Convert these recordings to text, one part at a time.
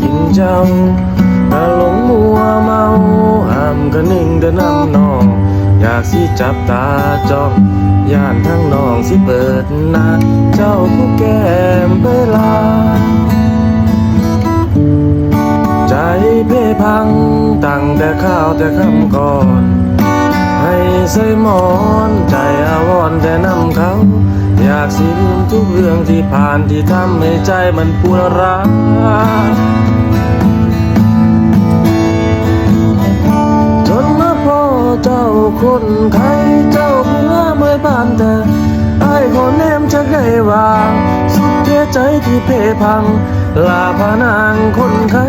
กินจำมาหลงมัวเมาอ้ามกระนิ่งเดินนำน้อง อยากสิจับตาจ้องย่านทั้งน้องสิเปิดหน้าเจ้าผู้แก้มเวลา ใจเพ่พังตั้งแต่ข้าวแต่คำก่อนให้ใส่หมอนใจอาวรแต่น้ำเขา อยากสิลืมทุกเรื่องที่ผ่านที่ทำให้ใจมันปวดร้าวจนมาพอเจ้าคนไข้เจ้าเมื่อเมื่อบ้านแต่ไอ้ขอแนมจะได้วางสุดเสียใจที่เพพัง ลาพานางคนไข้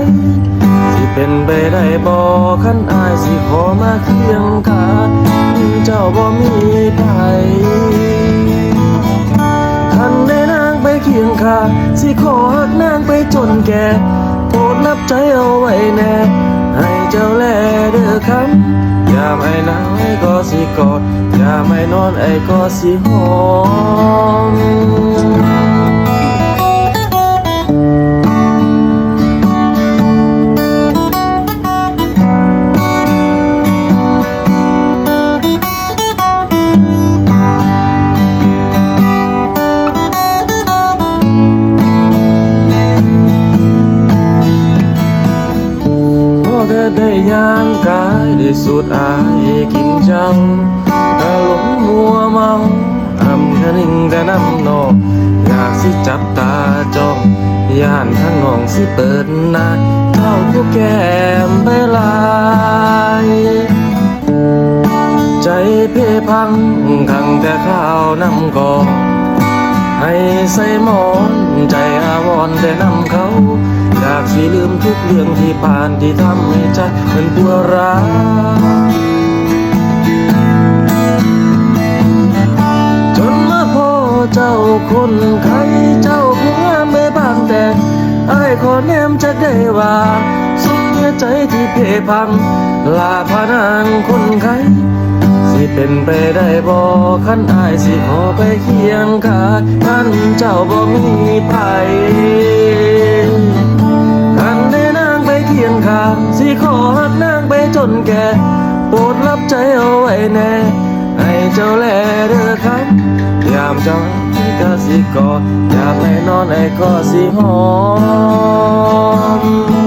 สิเป็นไปได้บ่คันอายสิขอมาเคียงกาเจ้าบ่มีไผ เคียงข้างสิขอหักนางไปจนแก่โปรดรับใจเอาไว้แน่ ให้เจ้าแลเด้อคำยามไอ้นางไอ้ก็สิกอดยามไอ้นอนไอ้ก็สิหอม พอได้ย่างกายได้สูดอายกินจังถ้าหลงมัวเมาอำแค่นิ่งแต่น้ำนองอยากสิจับตาจ้องย่านข้างนองสิเปิดหน้าเจ้าผู้แก้มไปลายใจเพพังขังแต่ข้าวน้ำกองให้ใส่หมอนใจอาวร์แต่น้ำเขาากสิลืมทุกเรื่องที่ผ่านที่ทำให้ใจเป็นปวดร้าวจนมาพอเจ้าคนไข้เจ้าผู้งามไม่บางแต่ไอ้ขอแนมจะได้ว่า สุดใจที่เพพัง ลาพานางคนไข้สิเป็นไปได้บ่คันอายสิขอไปเคียงข้างคันเจ้าบ่มีไผ ข้างสิขอหักนางไปจนแก่โปรดรับใจเอาไว้แน่ให้เจ้าแลเด้อครับยามเจ้าที่กะสิกอดอยากให้นอนไอ้ก็สิหอม